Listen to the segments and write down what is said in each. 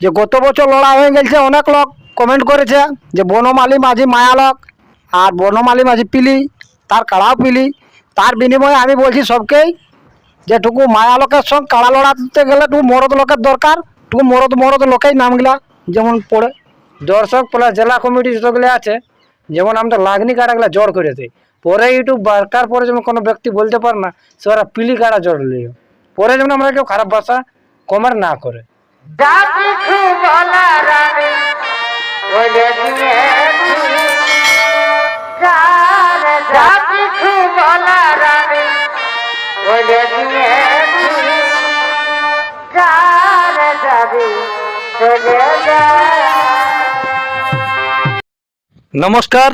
যে গত বছর লড়া হয়ে গেছে, অনেক লোক কমেন্ট করেছে যে বনমালী মাঝি মায়ালক আর বনমালী মাঝি পিলি, তার কাড়াও পিলি। তার বিনিময়ে আমি বলছি সবকেই যেটুকু মায়ালকের সঙ্গে কাড়া লড়াতে গেলে টুকু মরদ লোকের দরকার, টুকু মরদ মরদ লোকেই নামগুলা যেমন পড়ে। দর্শক প্লাস জেলা কমিটি যতগুলো আছে, যেমন আমরা লাগনি কাড়াগুলা জড় করে দেয়। পরে ইউটিউব বারকার পরে যেমন কোনো ব্যক্তি বলতে পারে না, সে ওরা পিলি কাড়া জড় লিও। পরে যেমন আমরা কেউ খারাপ ভাষা কমেন্ট না করে। নমস্কার,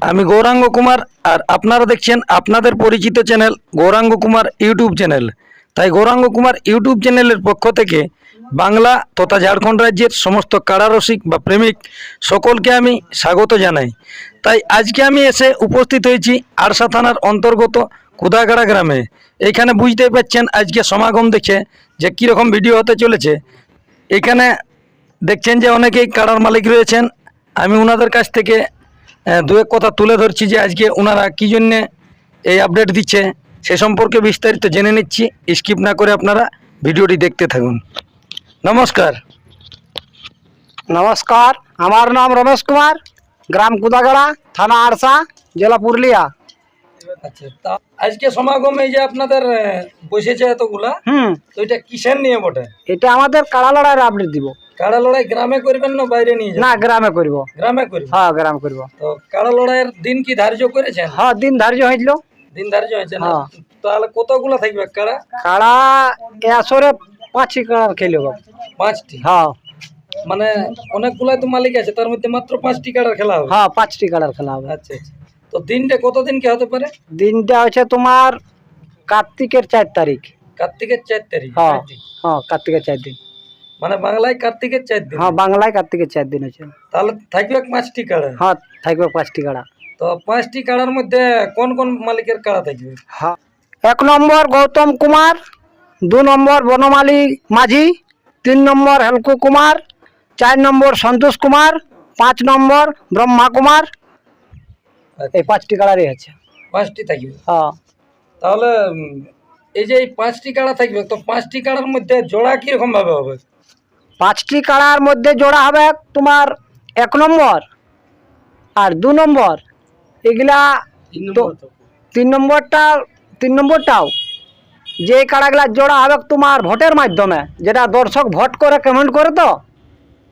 আমি গৌরাঙ্গ কুমার আর আপনারা দেখছেন আপনাদের পরিচিত channel Gouranga Kumar YouTube channel. তাই গৌরাঙ্গ কুমার ইউটিউব চ্যানেলের পক্ষ থেকে বাংলা তথা ঝাড়খণ্ড রাজ্যের সমস্ত কারারসিক বা প্রেমিক সকলকে আমি স্বাগত জানাই। তাই আজকে আমি এসে উপস্থিত হয়েছি আরসা থানার অন্তর্গত কুদাগাড়া গ্রামে। এখানে বুঝতেই পারছেন আজকে সমাগম দেখে যে কীরকম ভিডিও হতে চলেছে। এখানে দেখছেন যে অনেকেই কাড়ার মালিক রয়েছেন। আমি ওনাদের কাছ থেকে দু এক কথা তুলে ধরছি যে আজকে ওনারা কী জন্যে এই আপডেট দিচ্ছে, সে সম্পর্কে বিস্তারিত জেনে নিচ্ছি। স্কিপ না করে আপনারা ভিডিওটি দেখতে থাকুন। নমস্কার। নমস্কার আমার নাম রমেশ কুমার গ্রাম কুদাগড়া থানা আরসা জেলা পুরুলিয়া। আচ্ছা তা আজকে সমাগম যে আপনাদের বসেছে এতগুলা হুম। তো এটা কিসের নিয়ে বটে? এটা আমাদের কাড়া লড়াইয়ের আপডেট দিব। কাড়া লড়াই গ্রামে করবেন না বাইরে নিয়ে না গ্রামে করব। গ্রামে করবেন? হ্যাঁ গ্রাম করব। তো কাড়া লড়াইয়ের দিন কি ধার্য করেছেন? হ্যাঁ দিন ধার্য হয়েছিল। দিন ধার্য হয়েছে না? হ্যাঁ। তাহলে কতগুলা থাকবে কাড়া? কাড়া এ আসরে পাঁচটি কাড়া খেলে পাঁচটি? হ্যাঁ। মানে অনেকগুলাই তো মালিক আছে তার মধ্যে মাত্র পাঁচটি কাড়ার খেলা হবে? হ্যাঁ পাঁচটি কাড়ার খেলা হবে। আচ্ছা আচ্ছা। তো দিনটা কতদিন কি হতে পারে? দিনটা হচ্ছে তোমার কার্তিকের চার তারিখ। কার্তিকের চার তারিখ হ্যাঁ হ্যাঁ কার্তিকের চার দিন। মানে বাংলায় কার্তিকের চার দিন? হ্যাঁ বাংলায় কার্তিকের চার দিন আছে তাহলে থাকবে পাঁচটি কাড়া হ্যাঁ থাকবে পাঁচটি কাড়া তো পাঁচটি কাড়ার মধ্যে কোন কোন মালিকের কাড়া থাকবে? হ্যাঁ। এক নম্বর গৌতম কুমার দু নম্বর বনমালী মাঝি তিন নম্বর হেলকু কুমার চার নম্বর সন্তোষ কুমার পাঁচ নম্বর ব্রহ্মা কুমার। এই পাঁচটি কালারই আছে। পাঁচটি থাকবে? হ্যাঁ। তাহলে এই যে এই পাঁচটি কাড়া থাকবে তো পাঁচটি কাড়ার মধ্যে জোড়া কীরকম ভাবে হবে? পাঁচটি কাড়ার মধ্যে জোড়া হবে তোমার এক নম্বর আর দু নম্বর। এগুলা তিন নম্বরটা তিন নম্বরটাও। যে কাড়াগুলা জোড়া হবে তোমার ভোটের মাধ্যমে যেটা দর্শক ভোট করে কমেন্ট করে তো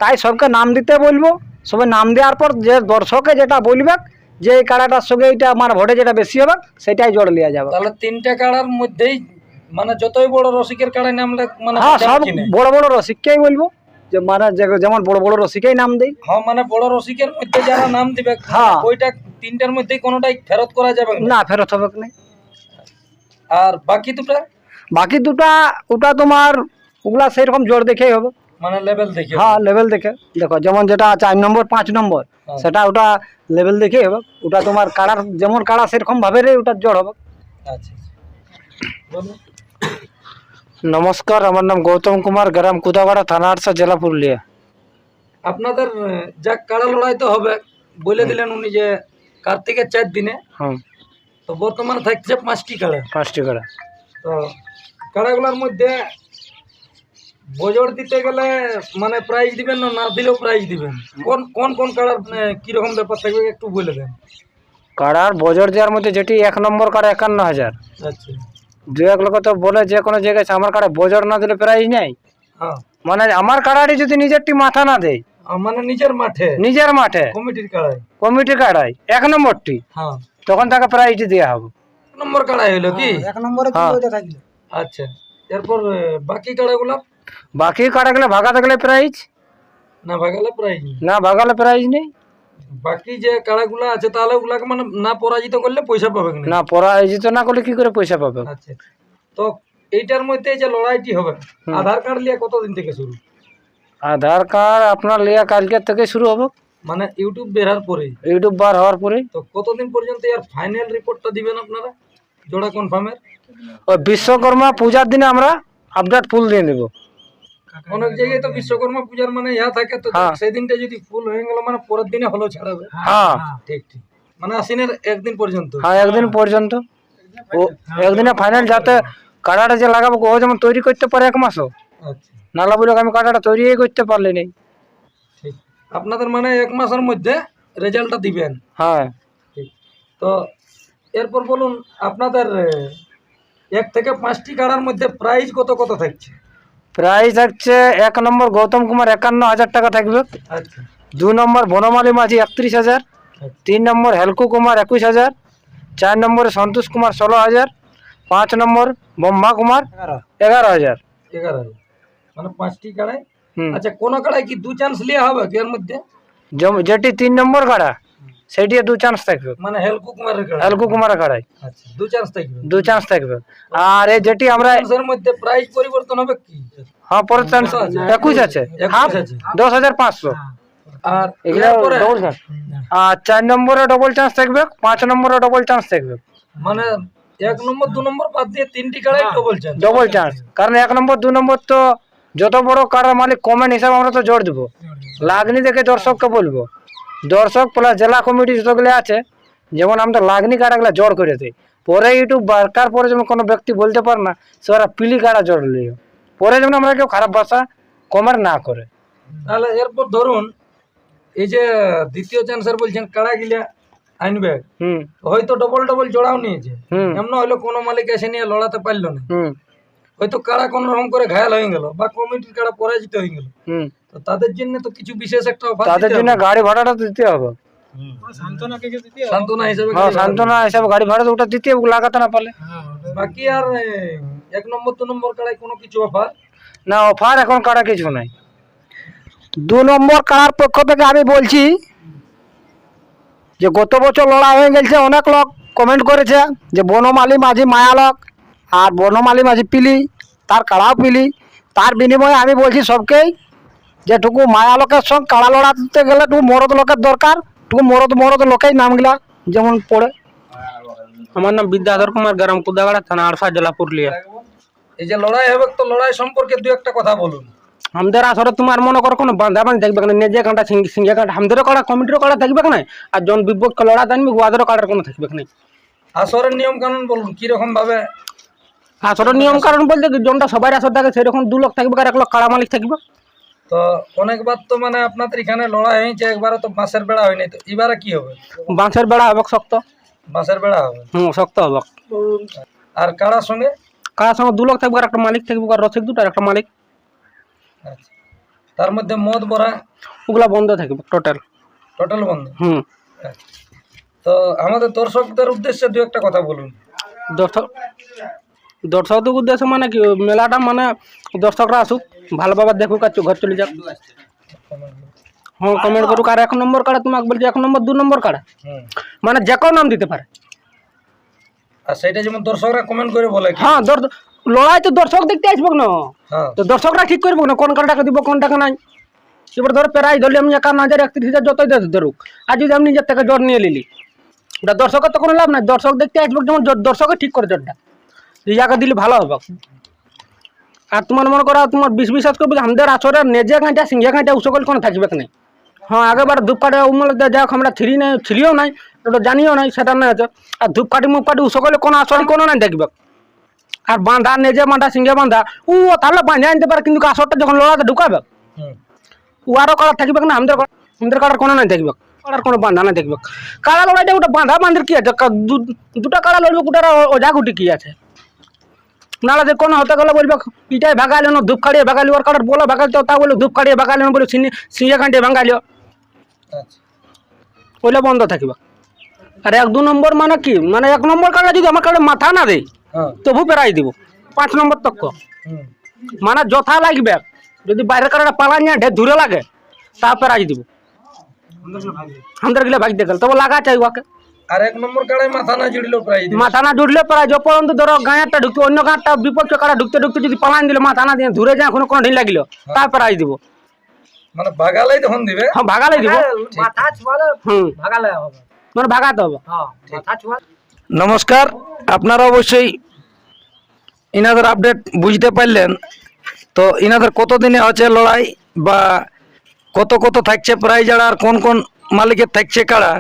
তাই সবকে নাম দিতে বলব। সবাই নাম দেওয়ার পর যে দর্শকে যেটা বলবে যে এই কাড়াটার সঙ্গে এইটা আমার ভোটে যেটা বেশি হবে সেটাই জোড় লিয়া যাবে। তাহলে তিনটা কাড়ার মধ্যেই মানে যতই বড় রসিকের কাড়ায় নামলে মানে হ্যাঁ সব বড় বড় রসিককেই বলব যে মানে যেমন বড় বড় রসিকেই নাম দেই। হ্যাঁ মানে বড় রসিকের মধ্যে যারা নাম দিবে হ্যাঁ। ওইটা তিনটার মধ্যেই কোনোটাই ফেরত করা যাবে না ফেরত হবে না। আর বাকি দুটা? বাকি দুটা ওটা তোমার ওগুলা সেরকম জোর দেখেই হবে। মানে লেভেল দেখে হ্যাঁ লেভেল দেখে। দেখো যেমন যেটা চার নম্বর পাঁচ নম্বর হ্যাঁ। সেটা ওটা লেভেল দেখেই হবে। ওটা তোমার কাড়ার যেমন কাড়া সেরকম ভাবে রে ওটা জোর হবে। আচ্ছা আচ্ছা। নমস্কার আমার নাম গৌতম কুমার গ্রাম কুদাবাড়া থানা আরসা জেলা পুরুলিয়া। আপনাদের যা কাড়া লড়াই তো হবে। বলে দিলেন উনি যে কার্তিকের চার দিনে। হ্যাঁ। তো বর্তমানে থাকছে পাঁচটি কাড়া। পাঁচটি কাড়া। তো কাড়াগুলোর মধ্যে বজর দিতে গেলে মানে প্রাইজ দিবেন না না দিলেও প্রাইজ দিবেন। কোন কোন কোন কাড়ার মানে কীরকম ব্যাপার থাকবে একটু বলে দেন। কাড়ার বজর দেওয়ার মধ্যে যেটি এক নম্বর কাড়া একান্ন হাজার। আচ্ছা। দু এক লোক তো বলে যে কোনো জায়গায় আমার কাড়া বজর না দিলে প্রাইজ নেই। হ্যাঁ। মানে আমার কাড়াটি যদি নিজেরটি মাথা না দেয় মানে নিজের মাঠে? নিজের মাঠে। কমিটির কাড়াই কমিটি কাড়াই এক নম্বরটি। হ্যাঁ। তখন তাকে প্রাইজটি দেওয়া হবে। এক নম্বর কাড়াই হলো কি? এক নম্বরে থাকলে। আচ্ছা এরপর আহ, বাকি কাড়াগুলো বাকি কাড়াগুলো ভাগা থাকলে প্রাইজ না ভাগালে প্রাইজ নেই। না ভাগালে প্রাইজ নেই। বাকি যে কাড়াগুলো আছে তাহলে ওগুলাকে মানে না পরাজিত করলে পয়সা পাবে না? না পরাজিত না করলে কি করে পয়সা পাবে? আচ্ছা তো এইটার মধ্যে যে লড়াইটি হবে আধার কার্ড নিয়ে কতদিন থেকে শুরু? আধার কার্ড আপনার লিয়া কালকের থেকে শুরু হবে। মানে ইউটিউব বেরার পরে ইউটিউব বার হওয়ার পরে তো কতদিন পর্যন্ত এর ফাইনাল রিপোর্টটা দিবেন আপনারা? জোড়া কনফার্মের ওই বিশ্বকর্মা পূজার দিনে আমরা আপডেট ফুল দিয়ে দেবো। অনেক জায়গায় তো বিশ্বকর্মা পূজার মানে ইয়া থাকে তো হ্যাঁ। সেদিনটা যদি ফুল হয়ে গেল মানে পরের দিনে হলো ছাড়াবে। হ্যাঁ। ঠিক ঠিক। মানে আশ্বিনের একদিন পর্যন্ত। হ্যাঁ একদিন পর্যন্ত। ও একদিনে ফাইনাল যাতে কাটাটা যে লাগাবো ও যেমন তৈরি করতে পারে এক মাসও। আচ্ছা। নালা বলে আমি কাটাটা তৈরি করতে পারলি নি আপনাদের মানে এক মাসের মধ্যে রেজাল্টটা দিবেন। হ্যাঁ। তো এরপর বলুন আপনাদের এক থেকে পাঁচটি কাড়ার মধ্যে প্রাইস কত কত থাকছে? প্রাইস থাকছে এক নম্বর গৌতম কুমার একান্ন হাজার টাকা থাকবে। আচ্ছা। দু নম্বর বনমালী মাঝি একত্রিশ হাজার। তিন নম্বর হেলকু কুমার একুশ হাজার। চার নম্বরে সন্তোষ কুমার ষোলো হাজার। পাঁচ নম্বর ব্রহ্মা কুমার এগারো। হাজার। এগারো হাজার। মানে পাঁচটি হুম আচ্ছা কোন কাড়াই কি দু চান্স লিয়া হবে কি এর মধ্যে যেটি তিন নম্বর কাড়া সেটি দু চান্স থাকবে। মানে হেলকু কুমারের কাড়া হেলকু কুমারের কাড়াই আচ্ছা দু চান্স থাকবে। দু চান্স থাকবে। আর এই যেটি আমরা চান্সের মধ্যে প্রাইস পরিবর্তন হবে কি? হ্যাঁ পরের চান্স একুশ আছে। দশ হাজার পাঁচশো। আর এগুলো ডবল চান্স আর চার নম্বরে ডবল চান্স থাকবে পাঁচ নম্বরে ডবল চান্স থাকবে। মানে এক নম্বর দু নম্বর বাদ দিয়ে তিনটি কাড়াই ডবল চান্স ডবল চান্স কারণ এক নম্বর দু নম্বর তো যত বড় কারার মালিক কমেন্ট হিসাবে আমরা তো জোর দেবো। লাগনি দেখে দর্শককে বলব। দর্শক প্লাস জেলা কমিটি যতগুলো আছে যেমন আমরা লাগনি কাড়াগুলো জোর করে দিই। পরে ইউটিউব বারকার পরে যেমন কোনো ব্যক্তি বলতে পারে না সে ওরা পিলি কাড়া জোর লিও পরে যেমন আমরা কেউ খারাপ ভাষা কমেন্ট না করে। তাহলে এরপর ধরুন এই যে দ্বিতীয় চান্সের বলছেন কাড়া গিলা আনবে? হুম। হয়তো ডবল ডবল জোড়াও নিয়েছে। এমন হইল কোনো মালিক এসে নিয়ে লড়াতে পারল না। হুম। হয়তো কারা কোন রকম করে ঘায়াল হয়ে গেল বা কমিটির কারা পরাজিত হয়ে গেল। তো তাদের জন্য তো কিছু বিশেষ একটা অফার তাদের জন্য গাড়ি ভাড়াটা তো দিতে হবে। সান্ত্বনা হিসেবে হ্যাঁ সান্ত্বনা হিসাবে গাড়ি ভাড়া ওটা দিতে হবে লাগাতে না পারলে। বাকি আর এক নম্বর দু নম্বর কাড়ায় কোনো কিছু অফার না অফার এখন কাটা কিছু নাই। দু নম্বর কাড়ার পক্ষ থেকে আমি বলছি যে গত বছর লড়াই হয়ে গেছে অনেক লোক কমেন্ট করেছে যে বনমালী মাঝি মায়ালক আর বনমালী মাঝি পিলি তার কাড়াও পিলি তার বিনিময়ে আমি বলছি সবকেই যেটুকু মায়ালকের সঙ্গে কাড়া লড়াতে গেলে টুকু মরদ লোকের দরকার টুকু মরদ মরদ লোকেই নামগুলা যেমন পড়ে। আমার নাম বিদ্যাধর কুমার গ্রাম কুদাগাড়া থানা আরফা জেলা পুরুলিয়া। এই যে লড়াই হবে তো লড়াই সম্পর্কে দু একটা কথা বলুন। আমাদের আসলে তোমার মনে করো কোনো বাঁধা বান্ধ দেখবে না নিজে কাঁটা সিঙ্গে কাঁটা আমাদেরও কাটা কমিটিরও কাটা থাকবে না আর জন বিপক্ষ লড়া জানবি ওয়াদেরও কাটার কোনো থাকবে না আসরের নিয়ম কানুন বলুন কীরকম আসলে নিয়ম কারণ বলতে জনটা সবাই আসর থাকে সেরকম দু লোক থাকবে আর এক লোক কাড়া মালিক থাকবে। তো অনেকবার তো মানে আপনাদের এখানে লড়াই হয়েছে একবারও তো বাঁশের বেড়া হয়নি তো। এবারে কি হবে? বাঁশের বেড়া হবে শক্ত। বাঁশের বেড়া হবে? হুম শক্ত হবে আর কাড়ার সঙ্গে? কাড়ার সঙ্গে দু লোক থাকবে আর একটা মালিক থাকবে আর রসিক দুটো আর একটা মালিক। আচ্ছা। তার মধ্যে মদ বড়া? ওগুলা বন্ধ থাকবে টোটাল। টোটাল বন্ধ? হুম। আচ্ছা। তো আমাদের দর্শকদের উদ্দেশ্যে দু একটা কথা বলুন। দর্শক দর্শকদের উদ্দেশ্যে মানে কি মেলাটা মানে দর্শকরা আসুক ভালোভাবে দেখুক আর ঘর চলে যাক। হ্যাঁ কমেন্ট করুক। আর এক নম্বর কাড়া তোমাকে বলছি এক নম্বর দু নম্বর কাড়া মানে যে কেউ নাম দিতে পারে। আর সেটা যেমন দর্শকরা কমেন্ট করে বলে হ্যাঁ লড়াই তো দর্শক দেখতে আসবে না। হ্যাঁ। তো দর্শকরা ঠিক করব না কোন কাটাকে দিব কোন টাকা নাই। এবার ধরো প্রায় ধরলে আমি একান্ন হাজার একত্রিশ হাজার যতই ধরুক। আর যদি আমি নিজের থেকে জ্বর নিয়ে নিলি ওটা দর্শকের তো কোনো লাভ নাই। দর্শক দেখতে আসব যেমন জ- দর্শকে ঠিক করে জ্বরটা রিজাকে দিলে ভালো হবে। আর তোমার মনে করো তোমার বিশ বিশ্বাস করবে আমাদের আসরে নেজে কাঁটা সিংহে কাঁটা উসকল কোনো থাকবে না হ্যাঁ আগেবার ধূপকাঠি উমল যাক আমরা ছিলি নাই ছিলিও নাই ওটা জানিও নাই সেটা না আছে। আর ধূপকাঠি মুখকাঠি উসকলে কোনো আসরে কোনো নাই দেখবে আর বাঁধা নেজে বাঁধা সিংহে বাঁধা ও তাহলে বাঁধা আনতে পারে কিন্তু আসরটা যখন লড়াতে ঢুকাবে ও আরও কালার থাকবে না আমাদের আমাদের কাটার কোনো নাই থাকবে কাটার কোনো বাঁধা নাই থাকবে। কাড়া লড়াইটা ওটা বাঁধা বাঁধের কি আছে? দুটা কাড়া লড়বে ওটার ওঝা গুটি কি আছে? নাহলে যে কোনো হতে গেলে বলবে ইটাই ভাগাইলো না ধূপ কাড়িয়ে ভাগালি ওর কাটার বলো ভাগাইতে তা বলে ধূপ কাড়িয়ে ভাগাইলো না বলে সিনে সিঁড়ে কাঁটিয়ে ভাঙাইলো। আচ্ছা। বন্ধ থাকবে। আর এক দু নম্বর মানে কি? মানে এক নম্বর কাড়া যদি আমার কাড়ে মাথা না দেয় হ্যাঁ। তবু পেরাই দিব। পাঁচ নম্বর তক হুম। মানে যথা লাগবে যদি বাইরের কারণে পালা নিয়ে ঢের দূরে লাগে তা পেরাই দিব। আমাদের গেলে ভাগ দেখল তবে লাগা চাই ওকে আর এক নম্বর কাড়াই মাথা না জুড়িল প্রাইজ মাথা না জুড়লে প্রায় ধরো গাঁয়েরটা ঢুকতে অন্য বিপক্ষ কারা ঢুকতে ঢুকতে যদি পালান দিলে মাথা না দিয়ে ধরে যায় এখনও কোনো ঢিল লাগিল। তা প্রাইজ দিব। মানে বাগালাই তখন দিবে? হ্যাঁ ভাগালে দিব। মাথা ছুয়ালে হুম। ভাগালে হবে। মানে ভাগাতে হবে। হ্যাঁ মাথা নমস্কার আপনারা অবশ্যই ইনাদের আপডেট বুঝতে পারলেন। তো ইনাদের কত দিনে হচ্ছে লড়াই বা কত কত থাকছে প্রাইজ আর আর কোন কোন মালিকের থাকছে কাড়া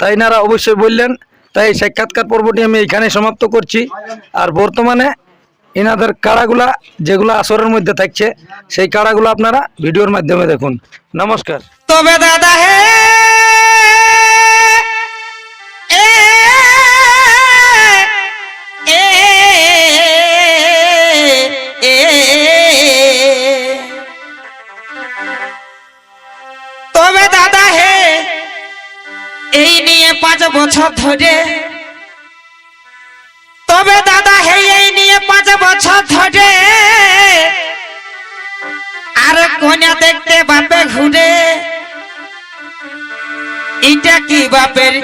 তাই নারা অবশ্যই বললেন, তাই সাক্ষাৎকার পর্বটি আমি এখানে সমাপ্ত করছি। আর বর্তমানে এনাদের কাড়াগুলা যেগুলো আসরের মধ্যে থাকছে, সেই কাড়াগুলো আপনারা ভিডিওর মাধ্যমে দেখুন। নমস্কার। তবে দাদা হে পাঁচ বছর ধরে। তবে দাদা, হে, এই নিয়ে পাঁচ বছর ধরে। আর কন্যা দেখতে বাপে ঘুরে। এটা কি বাপের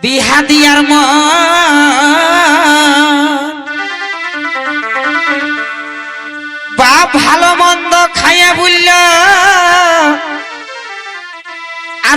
বিহা দিয়ার মন?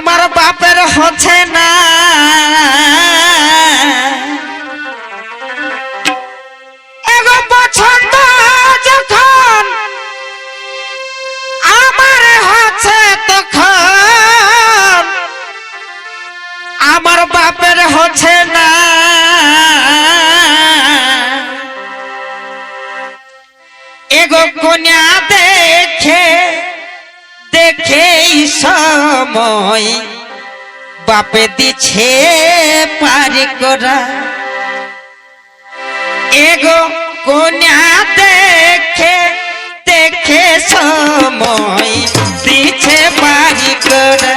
আমার বাপের হচ্ছে না। আমার বাপের হচ্ছে না। কন্যা দেখে দেখে সময় বাপে দিছে পারি করা। এগো কন্যা দেখে দেখে সময় দিছে পারি করা।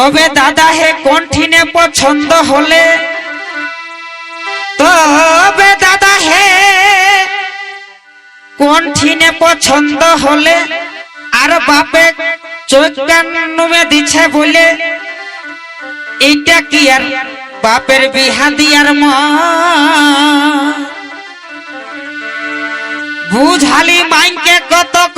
তবে দাদা হে কণ্ঠিনে পছন্দ হলে। তবে দাদা হে কণ্ঠিনে পছন্দ হলে আর বাপে চৈকান্নমে দিছে বলে। এইটা কি আর বাপের বিহা দিয়ার মা? বুঝালি মাইকে কত